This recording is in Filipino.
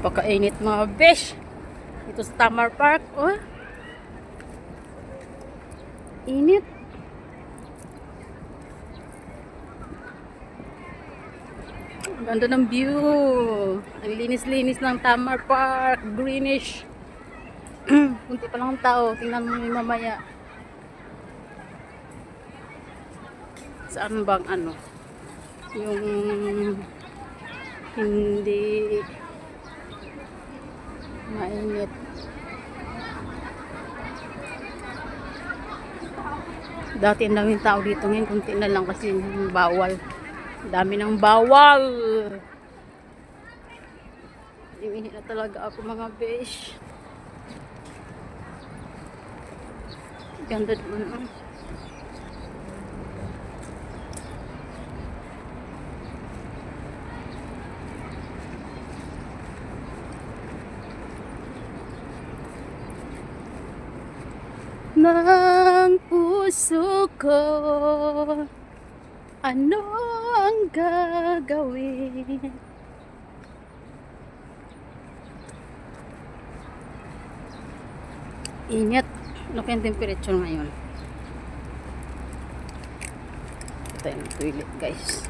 Napakainit mga besh. Ito sa Tamar Park. Oh. Init. Ganda ng view. Ang linis-linis ng Tamar Park. Greenish. Kunti pa lang ang tao. Tingnan mo yung mamaya. Saan bang ano? Yung hindi mainit. Dati ang daming tao dito ngayon, kunti na lang kasi bawal. Dami ng bawal. Imihi na talaga ako mga besh. Ganda naman. ah. Ng puso ko. Ano ang gagawin? Init ano kayang temperature ngayon? Ito yung toilet guys